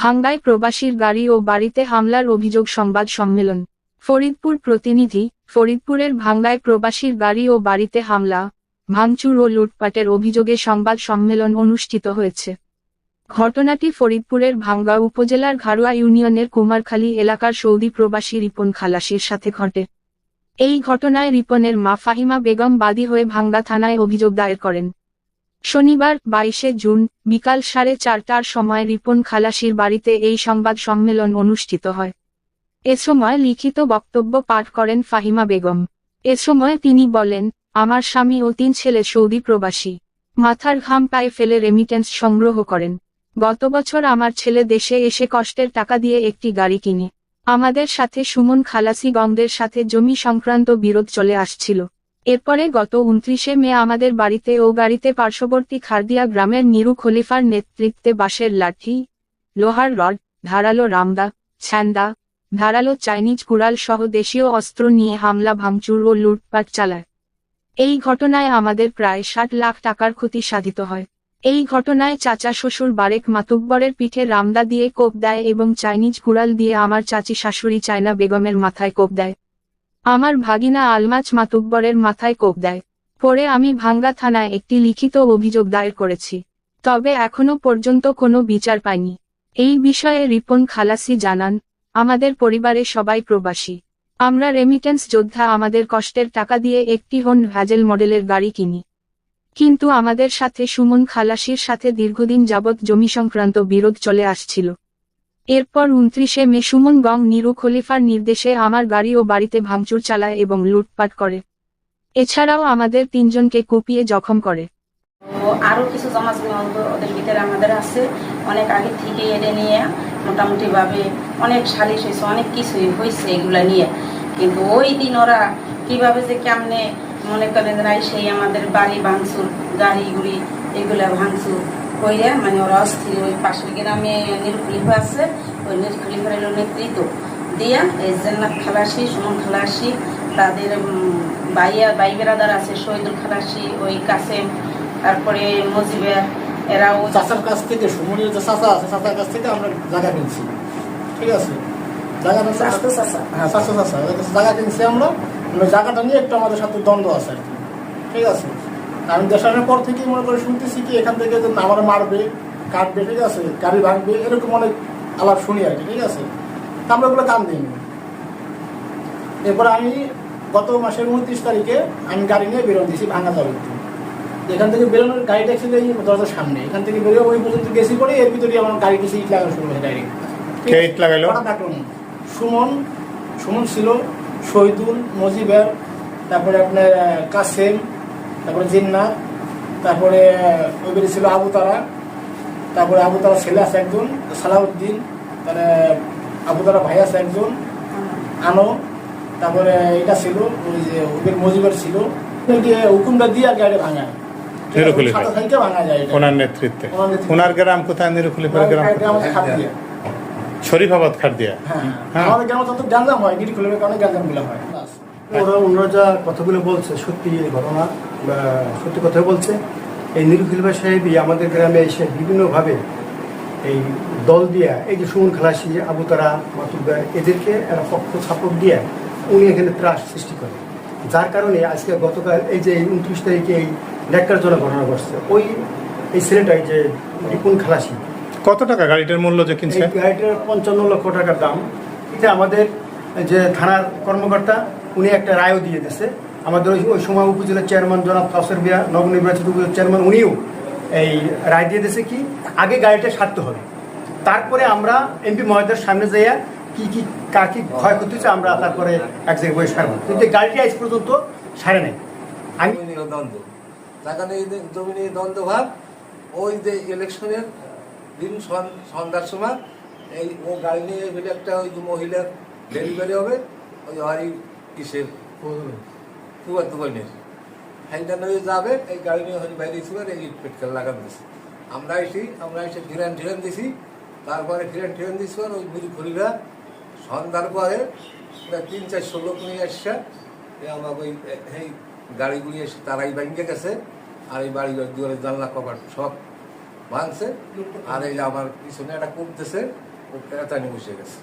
ভাঙ্গায় প্রবাসীর গাড়ি ও বাড়িতে হামলার অভিযোগ সংবাদ সম্মেলন। ফরিদপুর প্রতিনিধি, ফরিদপুরের ভাঙ্গায় প্রবাসীর গাড়ি ও বাড়িতে হামলা, ভাঙচুর ও লুটপাটের অভিযোগে সংবাদ সম্মেলন অনুষ্ঠিত হয়েছে। ঘটনাটি ফরিদপুরের ভাঙ্গা উপজেলার ঘাড়ুয়া ইউনিয়নের কুমারখালী এলাকার সৌদি প্রবাসী রিপন খালাসির সাথে ঘটে। এই ঘটনায় রিপনের মা ফাহিমা বেগম বাদী হয়ে ভাঙ্গা থানায় অভিযোগ দায়ের করেন। শনিবার, বাইশে জুন, বিকাল সাড়ে চারটার সময় রিপন খালাসির বাড়িতে এই সংবাদ সম্মেলন অনুষ্ঠিত হয়। এ সময় লিখিত বক্তব্য পাঠ করেন ফাহিমা বেগম। এ সময় তিনি বলেন, আমার স্বামী ও তিন ছেলে সৌদি প্রবাসী। মাথার ঘাম পায়ে ফেলে রেমিটেন্স সংগ্রহ করেন। গত বছর আমার ছেলে দেশে এসে কষ্টের টাকা দিয়ে একটি গাড়ি কিনে। আমাদের সাথে সুমন খালাসি গঙ্গের সাথে জমি সংক্রান্ত বিরোধ চলে আসছিল। এরপরে গত উনত্রিশে মে আমাদের বাড়িতে ও গাড়িতে পার্শ্ববর্তী খারদিয়া গ্রামের নিরু খলিফার নেতৃত্বে বাঁশের লাঠি, লোহার রড, ধারালো রামদা ছ্যান্দা ধারালো চাইনিজ কুড়াল সহ দেশীয় অস্ত্র নিয়ে হামলা, ভাঙচুর ও লুটপাট চালায়। এই ঘটনায় আমাদের প্রায় ষাট লাখ টাকার ক্ষতি সাধিত হয়। এই ঘটনায় চাচা শ্বশুর বারেক মাতুব্বরের পিঠে রামদা দিয়ে কোপ দেয় এবং চাইনিজ কুড়াল দিয়ে আমার চাচি শাশুড়ি চায়না বেগমের মাথায় কোপ দেয়। আমার ভাগিনা আলমাচ মাতুব্বরের মাথায় কোপ দেয়। পরে আমি ভাঙ্গা থানায় একটি লিখিত অভিযোগ দায়ের করেছি। তবে এখনও পর্যন্ত কোনো বিচার পাইনি। এই বিষয়ে রিপন খালাসি জানান, আমাদের পরিবারে সবাই প্রবাসী। আমরা রেমিটেন্স যোদ্ধা, আমাদের কষ্টের টাকা দিয়ে একটি হন ভ্যাজেল মডেলের গাড়ি কিনি। কিন্তু আমাদের সাথে সুমন খালাসির সাথে দীর্ঘদিন যাবৎ জমি সংক্রান্ত বিরোধ চলে আসছিল। এরপর উনত্রিশে মে সুমন গং নিরু খলিফার নির্দেশে আমার গাড়ি ও বাড়িতে ভাঙচুর চালায় এবং লুটপাট করে। এছাড়াও আমাদের তিনজনকে কুপিয়ে জখম করে। আরও কিছু জমান্ত ওদের ভিতরে আমাদের আছে। অনেক আগে থেকে এটা নিয়ে মোটামুটিভাবে অনেক সালিশ হয়েছে, অনেক কিছুই হয়েছে এগুলা নিয়ে। কিন্তু ওই দিন ওরা কীভাবে যে কেমনে মনে করেন রাই সেই আমাদের বাড়ি ভাঙচুর, গাড়ি, গুড়ি, এগুলা ভাঙচুর। হইয়া মানে ওরা অস্থির ওই পাশের গ্রামে নিরখলিফা আছে ওই নিরখলিফার এলো নেতৃত্ব দিয়া এই জান্নাত খালাসি সুমন খালাসি তাদের বাইয়া বাই বেরাদার আছে শহীদুল খালাসি ওই কাসেম তারপরে মজিবের এরাও চাচার কাছ থেকে সুমনের যে চাচা আছে চাচার কাছ থেকে আমরা জায়গা কিনছি। ঠিক আছে? জায়গাটা স্বাস্থ্য চাচা হ্যাঁ ওদের কাছে জায়গা কিনছি আমরা। জায়গাটা নিয়ে একটু আমাদের সাথে দ্বন্দ্ব আছে আর কি। ঠিক আছে? আমি দেশানোর পর থেকে মনে করে শুনতেছি কি এখান থেকে যে আমার মারবে কাটবে ঠিক আছে? গাড়ি ভাঙবে এরকম অনেক আলাপ শুনি আর কি ঠিক আছে? তা আমরা ওগুলো কান দিইনি। এরপর আমি গত মাসের উনত্রিশ তারিখে আমি গাড়ি নিয়ে বেরোন দিয়েছি ভাঙা যাবে এখান থেকে বেরোনোর গাড়িটা ছিল এই দরজার সামনে। এখান থেকে বেরোয় ওই পর্যন্ত গেছি পরে এর ভিতরে আমার গাড়ি কিছু ইট লাগানো শুরু হয়েছে ডাইরেক্ট ইট লাগাইলো? সুমন সুমন ছিল শহীদুল মজিবের তারপরে আপনার কাসেম তারপরে জিন্না তারপরে ওই ছিল আবু তারা তারপরে আবু তারা ছেলে আছে একজন সালাউদ্দিন তারপরে আবু তারা ভাই আছে একজন আনো তারপরে এটা ছিল ওই যে ওদের মজিবের ছিল। হুকুমটা দিয়ে গাড়ি ভাঙা যায় এটা। ওনার নেতৃত্বে। ওনার গ্রাম কোথায়? নিরুখলিফার গ্রাম। শরীফাবাদ খাট দিয়া হ্যাঁ। হ্যাঁ। আমাদের গ্রামে যত গ্যাঞ্জাম হয় গিরি কারণে গ্যাঞ্জামগুলো হয়। ওরা ওনারা যা কথাগুলো বলছে সত্যি এই ঘটনা সত্যি কথা বলছে এই নিরুখিলবা সাহেবই আমাদের গ্রামে এসে বিভিন্নভাবে এই দল দিয়া এই যে সুমন খালাসি আবু তারা মাতুব্বার এদেরকে একটা পক্ষ সাপোর্ট দিয়ে উনি এখানে ত্রাস সৃষ্টি করে। যার কারণে আজকে গতকাল এই যে উনত্রিশ তারিখে এই ন্যাক্কারজনক ঘটনা ঘটছে। ওই এই ছেলেটাই যে রিপুন খালাসি। কত টাকা গাড়িটার মূল্য যে কিনছে? গাড়িটার পঞ্চান্ন লক্ষ টাকার দাম। এটা আমাদের যে থানার কর্মকর্তা উনি একটা রায়ও দিয়ে দিয়েছে। আমাদের ওই সময় উপজেলার চেয়ারম্যান জনাব কাউসার বিয়া নবনির্বাচিত উপজেলার চেয়ারম্যান, উনিও এই রায় দিয়ে দিয়েছে কি, আগে গাড়িটা সারতে হবে। তারপরে আমরা এমপি মহোদয়ের সামনে যাইয়া কি কি কার কি ক্ষয়ক্ষতি হচ্ছে আমরা তারপরে এক জায়গায় বসে সারবো। কিন্তু গাড়িটা আজ পর্যন্ত সারে নাই। আমি দ্বন্দ্ব। টাকা নিয়ে জমি নিয়ে ওই যে ইলেকশনের দিন সন- সন্ধ্যার সময় এই ও গাড়ি নিয়ে একটা ওই মহিলার ডেলিভারি হবে, ওই হরি কিসের? ফুয়ার দোকানের হ্যাংটা নিয়ে যাবে এই গাড়ি নিয়ে হরি বাইরে ছিল এই ইট পেটকাল লাগান দিছি। আমরা এসি আমরা এসে ফিরান ঠিরান দিছি তারপরে ফিরান ঠিরান দিছি আর ওই বুড়ি খড়িরা সন্ধ্যার পরে প্রায় তিন চারশো লোক নিয়ে আসছে। এ আমাকে ওই এই গাড়িগুলি এসে তারাই ব্যাংকে গেছে আর এই বাড়ি দুয়ারে জানলা কপাট সব ভাঙছে। আর এই যে আমার পিছনে একটা কমতেছে ও পেরাতানি বসে গেছে।